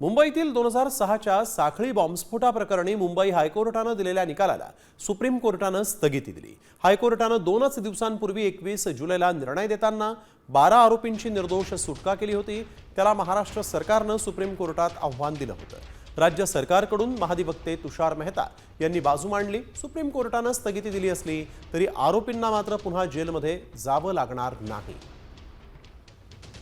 मुंबईतील दोन हजार सहाच्या साखळी बॉम्बस्फोटाप्रकरणी मुंबई हायकोर्टानं दिलेल्या निकालाला सुप्रीम कोर्टानं स्थगिती दिली. हायकोर्टानं दोनच दिवसांपूर्वी एकवीस जुलैला निर्णय देताना बारा आरोपींची निर्दोष सुटका केली होती. त्याला महाराष्ट्र सरकारनं सुप्रीम कोर्टात आव्हान दिलं होतं. राज्य सरकारकडून महाधिवक्ते तुषार मेहता यांनी बाजू मांडली. सुप्रीम कोर्टानं स्थगिती दिली असली तरी आरोपींना मात्र पुन्हा जेलमध्ये जावं लागणार नाही.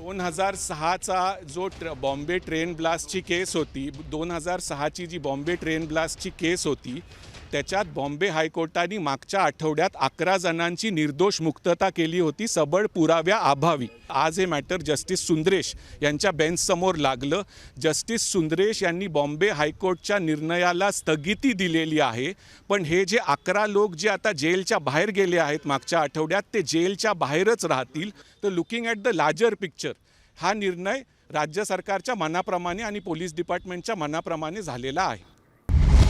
दोन हजार सहाचा जो ट्र बॉम्बे ट्रेन ब्लास्टची केस होती दोन हजार सहाची जी बॉम्बे ट्रेन ब्लास्टची केस होती त्याच्यात बॉम्बे हायकोर्टाने मागच्या आठवड्यात अकरा जणांची निर्दोष मुक्तता केली होती सबळ पुराव्या अभावी. आज हे मॅटर जस्टिस सुंदरेश यांच्या बेंचसमोर लागलं. जस्टिस सुंदरेश यांनी बॉम्बे हायकोर्टच्या निर्णयाला स्थगिती दिलेली आहे पण हे जे अकरा लोक जे आता जेलच्या बाहेर गेले आहेत मागच्या आठवड्यात ते जेलच्या बाहेरच राहतील. तर looking at the larger picture हा निर्णय राज्य सरकारच्या मनाप्रमाणे आणि पोलीस डिपार्टमेंटच्या मनाप्रमाणे झालेला आहे.